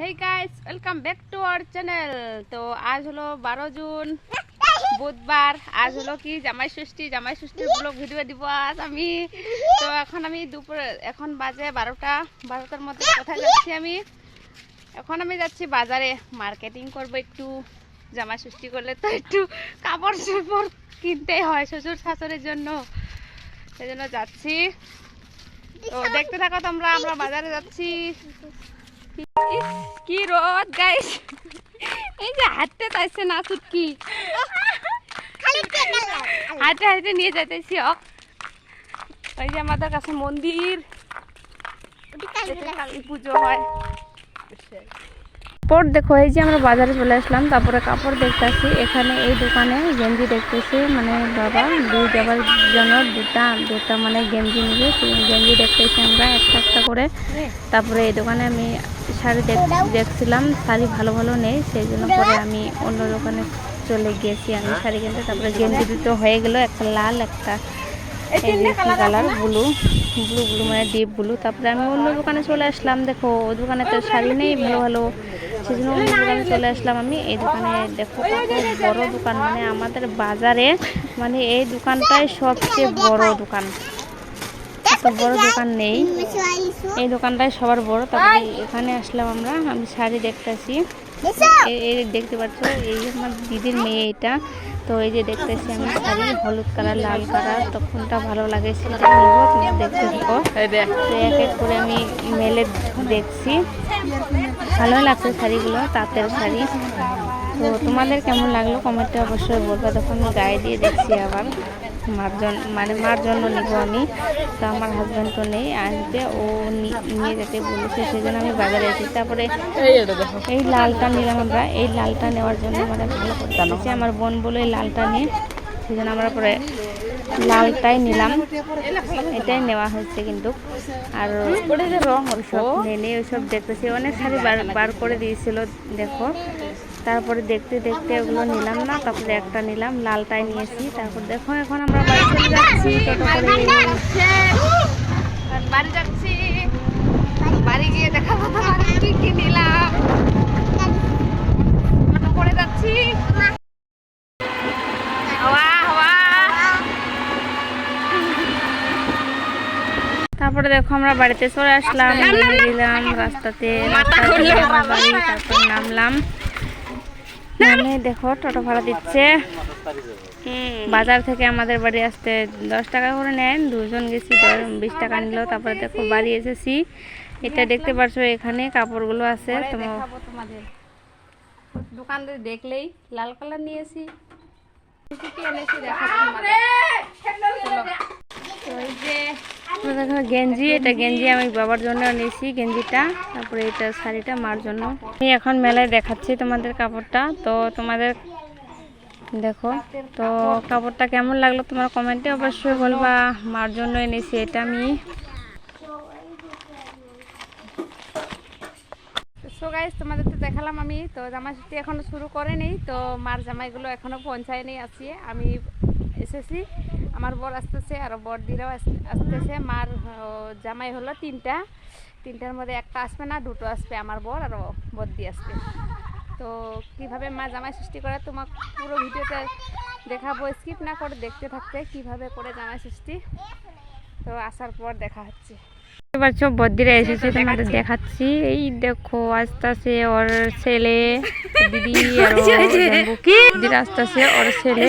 Hey guys welcome back to our channel তো আজ হলো বারো জুন, বুধবার। আজ হলো কি, জামাই ষষ্ঠী, জামাই ষষ্ঠীর ব্লগ ভিডিও দিব আজ আমি। তো এখন আমি দুপুরে, এখন বাজে বারোটা, বারোটার মধ্যে কোথায় যাচ্ছি আমি? এখন আমি যাচ্ছি বাজারে মার্কেটিং করব একটু। জামাই ষষ্ঠী করলে তো একটু কাপড় চোপড় কিনতে হয় শ্বশুর শাশুড়ির জন্য। সেই জন্য যাচ্ছি। তো দেখতে থাকো তোমরা, আমরা বাজারে যাচ্ছি। কি রোদ গাইস এই যে হাঁটতে চাইছে না চুটকি হাঁটতে হাঁটতে নিয়ে যাইতেছি ওই যে আমাদের কাছে মন্দির। কালী পুজো হয়। কাপড় দেখো, এই যে আমরা বাজারে চলে আসলাম, তারপরে কাপড় দেখতেছি, এখানে এই দোকানে গেঞ্জি দেখতেছি মানে বাবা, দুই যাবার জন্য দুটা দুটা মানে গেঞ্জি নিবে গেঞ্জি দেখতেছি আমরা, একটা একটা করে। তারপরে এই দোকানে আমি শাড়ি দেখ, দেখছিলাম, শাড়ি ভালো ভালো নেই, সেই জন্য পরে আমি অন্য দোকানে চলে গিয়েছি, আমি শাড়ি কিনতে। তারপরে গেঞ্জি দুটো হয়ে গেল, একটা লাল, একটা কালার ব্লু ব্লু ব্লু মানে ডিপ ব্লু তারপরে আমি অন্য দোকানে চলে আসলাম দেখো ওই দোকানে তো শাড়ি নেই ভালো ভালো। সেই জন্য অন্য দোকানে চলে আসলাম আমি। এই দোকানে দেখো কত বড় দোকান মানে আমাদের বাজারে মানে এই দোকানটাই সবচেয়ে বড় দোকান। এত বড় দোকান নেই। এই দোকানটাই সবার বড়। তারপরে এখানে আসলাম আমরা আমি শাড়ি দেখতেছি। এই- এই দেখতে পাচ্ছ এই আমার দিদির মেয়ে এটা। তো এই যে দেখতেছি আমি শাড়ি হলুদ কালার লাল কালার তো কোনটা ভালো লাগে সেটা নিব তুমি দেখতে থাকো। তো এক এক করে আমি মেলে দেখছি। ভালো লাগছে শাড়িগুলো তাঁতের শাড়ি। তো তোমাদের কেমন লাগল? কমেন্টে অবশ্যই বলবে তখন গায়ে দিয়ে দেখছি আবার। মার জন্য মানে মার জন্য নিব আমি। তো আমার হাজব্যান্ড তো নেই আসবে ও নিয়ে যেতে বলেছে সেই জন্য আমি বাজারে এসেছি তারপরে এই লালটা নিলাম আমরা। এই লালটা নেওয়ার জন্য মানে ভালো করতে আমার বোন বলে এই লালটা নিয়ে সেই জন্য আমরা পরে লালটাই নিলাম। এটাই নেওয়া হয়েছে কিন্তু। আর রং ওইসব নেই ওইসব দেখতেছি। অনেক শাড়ি বার বার করে দিয়েছিল দেখো। তারপরে দেখতে দেখতে ওগুলো নিলাম না তারপরে একটা নিলাম লালটাই নিয়েছি। তারপর দেখো এখন আমরা বাড়ি চলে যাচ্ছি টোটো করে বাড়ি যাচ্ছি। বাড়ি গিয়ে দেখাবো তোমার কি কি নিলাম। টোটো করে যাচ্ছি। হাওয়া হাওয়া। তারপরে দেখো আমরা বাড়িতে চলে আসলাম দিলাম রাস্তাতে রাস্তা তারপর নামলাম। নামে দেখো টোটো ভাড়া দিচ্ছে। বাজার থেকে আমাদের বাড়ি আসতে দশ টাকা করে নেন দুজন গেছি দশ- বিশ টাকা নিল তারপরে দেখো বাড়ি এসেছি। এটা দেখতে পাচ্ছ এখানে কাপড়গুলো আছে তোমার দোকান দেখলেই লাল কালার নিয়েছি। এনেছি দেখো গেঞ্জি, এটা গেঞ্জি আমি বাবার জন্য নিয়েছি, গেঞ্জিটা। তারপরে এটা শাড়িটা মার জন্য। আমি এখন মেলায় দেখাচ্ছি তোমাদের কাপড়টা। তো তোমাদের দেখো, তো কাপড়টা কেমন লাগল তোমার কমেন্টে অবশ্যই বলবা। মার জন্য এনেছি এটা আমি। সো গাইজ তোমাদের তো দেখালাম আমি। তো জামাই ষষ্ঠী এখনও শুরু করেনি। তো মার জামাইগুলো এখনও পৌঁছায়নি আসছে আমি এসেছি। আমার বর আসতেছে, আর বর দিরাও আসতেছে। মার জামাই হলো তিনটা। তিনটার মধ্যে একটা আসবে না, দুটো আসবে আমার বর আর বদ্দি আসবে। তো কীভাবে মা জামাই সৃষ্টি করে তোমার পুরো ভিডিওটা দেখাবো স্কিপ না করে দেখতে থাকতে কীভাবে করে জামাই সৃষ্টি। তো আসার পর দেখা হচ্ছে। এবার সব বদ্দিরা এসেছে তোমাদের দেখাচ্ছি। এই দেখো আসতেছে ওর ছেলে দিদি আর আস্তে। আসতেছে ওর ছেলে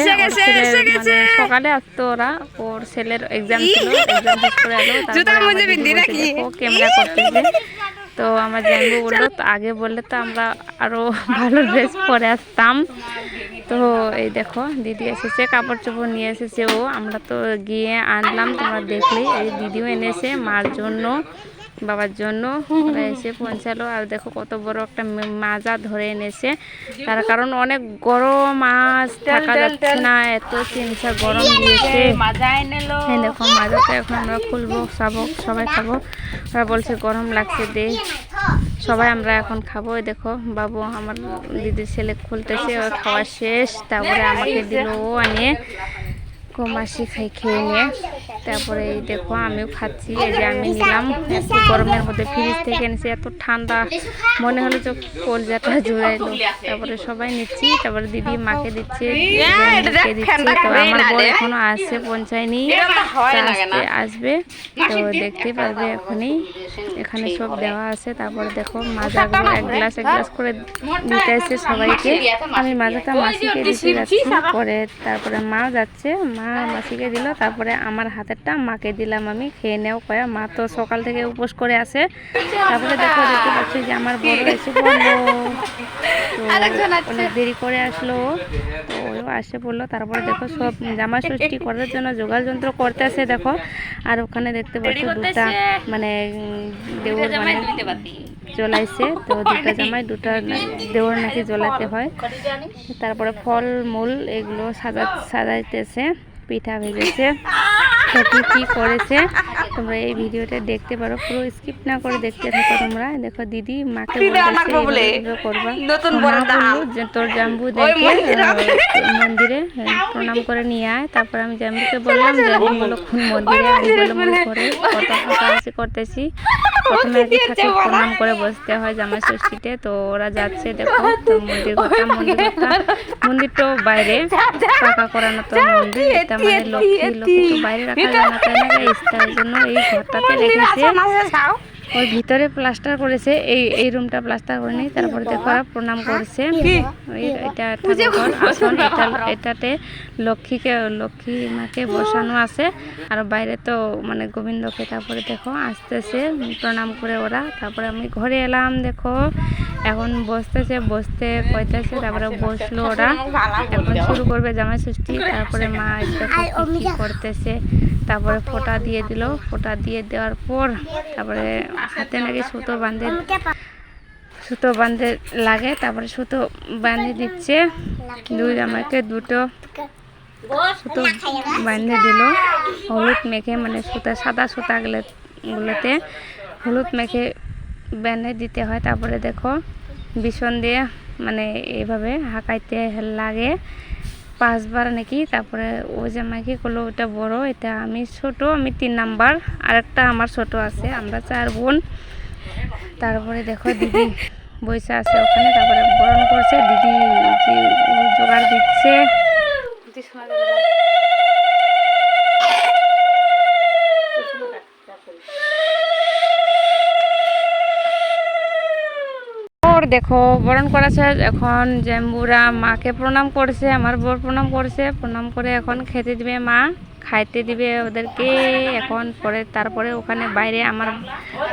মানে সকালে আসতো ওরা ওর ছেলের এক্সাম ছিল এক্সাম শেষ করে এলো ক্যামেরা করতেছে তো আমার জ্যাঙ্গু বলল, তো আগে বললে তো আমরা আরও ভালো ড্রেস পরে আসতাম। তো এই দেখো, দিদি এসেছে কাপড় চোপড় নিয়ে এসেছে ও। আমরা তো গিয়ে আনলাম, তোমরা দেখলেই এই দিদিও এনেছে মার জন্য। বাবার জন্য। ওরা এসে পৌঁছালো। আর দেখো কত বড় একটা মাজা ধরে এনেছে। তার কারণ অনেক গরম মাছ থাকা যাচ্ছে না এত চিনসা গরম দিয়েছে। হ্যাঁ দেখো মাজাটা এখন আমরা খুলবো খাব সবাই খাব। ওরা বলছে গরম লাগছে দে। সবাই আমরা এখন খাব। দেখো বাবু আমার দিদির ছেলে খুলতেছে ওর খাওয়া শেষ। তারপরে আমাকে দিল ও আনিয়ে কমাসি খাই খেয়ে নিয়ে। তারপরে এই দেখো আমিও খাচ্ছি এই যে আমি নিলাম। একটু গরমের মধ্যে ফ্রিজ থেকে এনেছি এত ঠান্ডা। মনে হলো যে কলজাটা জুড়াইলো। তারপরে সবাই নিচ্ছি তারপরে দিদি মাকে দিচ্ছে দিচ্ছে। তো আমার বউ এখনও আসছে পৌঁছায়নি। আসবে তো দেখতে পারবে এখনই। এখানে সব দেওয়া আছে। তারপরে দেখো মাজাগুলো এক গ্লাস এক গ্লাস করে দিতে এসে সবাইকে। আমি মাজাটা মাসিকে দিতে যাচ্ছি পরে তারপরে মা যাচ্ছে। মা মাসিকে দিল তারপরে আমার হাতেরটা মাকে দিলাম আমি। খেয়ে নেও কয়া মা তো সকাল থেকে উপোস করে আসে তারপরে দেখো দেখতে পাচ্ছি যে আমার বড় এসে পড়ল। তো অনেক দেরি করে আসলো। ও। তো ও আসে পড়ল। তারপরে দেখো সব জামা ষষ্ঠী করার জন্য জোগাড় যন্ত্র করতেছে দেখো। আর ওখানে দেখতে পাচ্ছি দুটা মানে দেউর মানে জ্বলাইছে তো দুটা জামাই দুটা দেওর নাকি জ্বলাতে হয়। তারপরে ফল মূল এগুলো সাজা সাজাইতেছে পিঠা ভেজেছে। কি কি করেছে। তোমরা এই ভিডিওটা দেখতে পারো। পুরো স্কিপ না করে দেখতে থাকো তোমরা। দেখো দিদি মাকে করবা। তোর জাম্বু দেখে মন্দিরে হ্যাঁ, প্রণাম করে নিয়ে আয়। তারপর আমি জাম্বুকে বললাম যে আমি বলো মন্দিরে? আমি করে কত হাসাহাসি করতেছি। প্রথমে প্রণাম করে বসতে হয় জামাই ষষ্ঠীতে তো ওরা যাচ্ছে দেখো তো মন্দির কথা মন্দির মন্দিরটাও বাইরে পাকা করানো তো মন্দির এটা মানে লক্ষ্মী লক্ষ্মী তো বাইরে রাখা যায় না তাই না জন্য এই ঘরটাতে রেখেছে। ওই ভিতরে প্লাস্টার করেছে এই এই রুমটা প্লাস্টার করেনি তারপরে দেখো ওরা প্রণাম করছে। এটা আসন এটা এটাতে লক্ষ্মীকে লক্ষ্মী মাকে বসানো আছে। আর বাইরে তো মানে গোবিন্দকে তারপরে দেখো আসতেছে প্রণাম করে ওরা। তারপরে আমি ঘরে এলাম দেখো। এখন বসতেছে বসতে কইতেছে তারপরে বসল ওরা। এখন শুরু করবে জামাই ষষ্ঠী তারপরে মা করতেছে তারপরে ফোঁটা দিয়ে দিল। ফোঁটা দিয়ে দেওয়ার পর তারপরে হাতে নাকি সুতো বাঁধে সুতো বাঁধে লাগে তারপরে সুতো বাঁধে দিচ্ছে। দুই জামাইকে দুটো সুতো বাঁধে দিল। হলুদ মেখে মানে সুতা সাদা সুতা গুলোতে হলুদ মেখে বেঁধে দিতে হয়। তারপরে দেখো, বিছন দিয়ে মানে এইভাবে হাঁকাইতে লাগে। পাঁচবার নাকি, তারপরে ও জামাইকে করল ওটা বড়, এটা আমি ছোট, আমি তিন নাম্বার, আরেকটা আমার ছোট আছে, আমরা চার বোন। তারপরে দেখো, দিদি বসে আছে ওখানে, তারপরে বরণ করছে। দিদি জোগাড় দিচ্ছে। ওর দেখো, বরণ করা করেছে এখন জেম্বুরা মাকে প্রণাম করছে, আমার বর প্রণাম করছে। প্রণাম করে এখন খেতে দিবে মা, খাইতে দিবে ওদেরকে। এখন পরে তারপরে ওখানে বাইরে আমার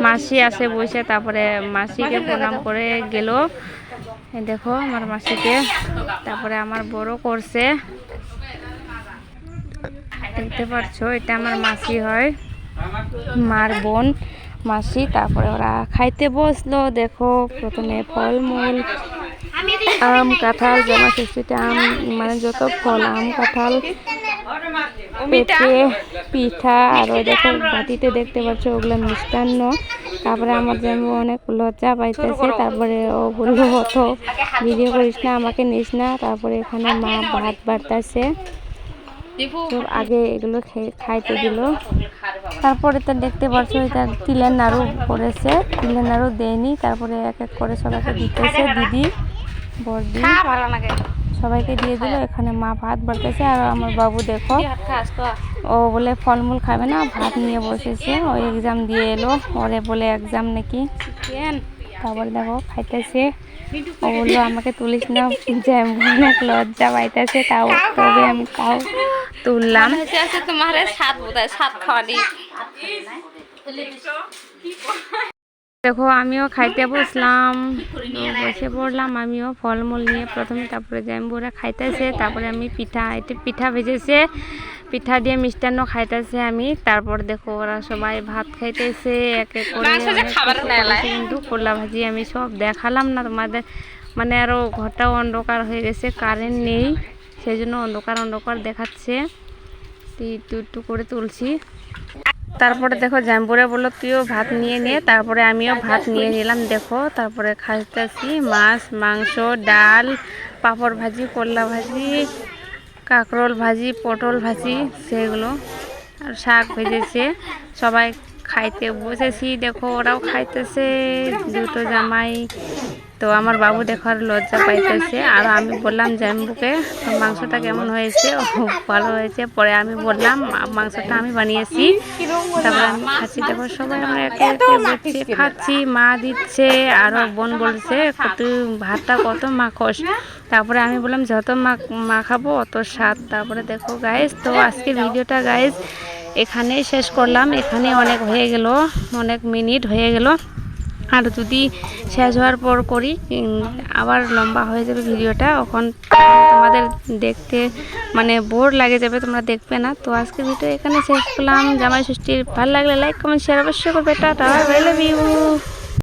মাসি আসে বসে, তারপরে মাসিকে প্রণাম করে গেল। দেখো আমার মাসিকে, তারপরে আমার বড় করছে। দেখতে পাচ্ছ, এটা আমার মাসি হয়, মার বোন। মাসি, তারপরে ওরা খাইতে বসল, দেখো প্রথমে ফলমূল, আম, কাঁঠাল জামা ষষ্ঠীতে আম মানে যত ফল, আম, কাঁঠাল, পেঁপে, পিঠা, আর ওই দেখো বাটিতে দেখতে পাচ্ছ ওগুলো মিষ্টান্ন। তারপরে আমার যেমন অনেক লজ্জা পাইতেছে, তারপরে ও বলল, অত ভিডিও করিস না, আমাকে নিস না। তারপরে এখানে মা ভাত বাড়তেছে। আগে এগুলো খাইতে দিল। তারপরে তো দেখতে পাচ্ছ এটা তিলের নাড়ু করেছে। তিলের নাড়ু দেয়নি তারপরে এক এক করে সবাইকে দিতেছে। দিদি বর্দি সবাইকে দিয়ে দিল। এখানে মা ভাত বাড়তেছে। আর আমার বাবু দেখো ও বলে ফলমূল খাবে না ভাত নিয়ে বসেছে। ও এক্সাম দিয়ে এলো। ওরে বলে এক্সাম নাকি। তারপরে দেখো খাইতেছে। ও বলল আমাকে তুলিস না যে অনেক লজ্জা পাইতেছে তাও তবে আমি তাও তুললাম। তোমারে সাত বোধহয় সাত খাওয়ানি দেখো আমিও খাইতে বসলাম। বসে পড়লাম আমিও ফলমূল নিয়ে প্রথমে তারপরে জ্যাম্বুরা খাইতেছে তারপরে আমি পিঠা এটা পিঠা ভেজেছে। পিঠা দিয়ে মিষ্টান্ন খাইতেছে আমি। তারপর দেখো ওরা সবাই ভাত খাইতেছে এক এক করে কিন্তু করলা ভাজি আমি সব দেখালাম না তোমাদের। মানে আরও ঘরটাও অন্ধকার হয়ে গেছে কারেন্ট নেই। সেই জন্য অন্ধকার অন্ধকার দেখাচ্ছে। একটু একটু করে তুলছি। তারপরে দেখো জ্যাম্বুরে বলল, তুইও ভাত নিয়ে নে। তারপরে আমিও ভাত নিয়ে নিলাম, দেখো। তারপরে খাইতেছি, মাছ, মাংস, ডাল, পাঁপড় ভাজি, করলা ভাজি, কাঁকরোল ভাজি, পটল ভাজি, সেগুলো, আর শাক ভেজেছে। সবাই খাইতে বসেছি দেখো ওরাও খাইতেছে দুটো জামাই। তো আমার বাবু দেখার লজ্জা পাইতেছে। আর আমি বললাম জাম্বুকে মাংসটা কেমন হয়েছে? ভালো হয়েছে। পরে আমি বললাম মাংসটা আমি বানিয়েছি। তারপরে আমি খাচ্ছি। দেখো সবাই আমরা একে একে খাচ্ছি মা দিচ্ছে আরও বোন বলছে তুই ভাতটা কত মাখস? তারপরে আমি বললাম যত মাখ মাখাবো অত স্বাদ। তারপরে দেখো গায়েস তো আজকে ভিডিওটা গাইস এখানেই শেষ করলাম। এখানে অনেক হয়ে গেল, অনেক মিনিট হয়ে গেল। আর যদি শেষ হওয়ার পর করি আবার লম্বা হয়ে যাবে ভিডিওটা। এখন তোমাদের দেখতে মানে বোর লাগে যাবে, তোমরা দেখবে না। তো আজকে ভিডিও এখানে শেষ করলাম। জামাই ষষ্ঠীর ভালো লাগলে লাইক কমেন্ট শেয়ার অবশ্যই করবে। Tata bye love you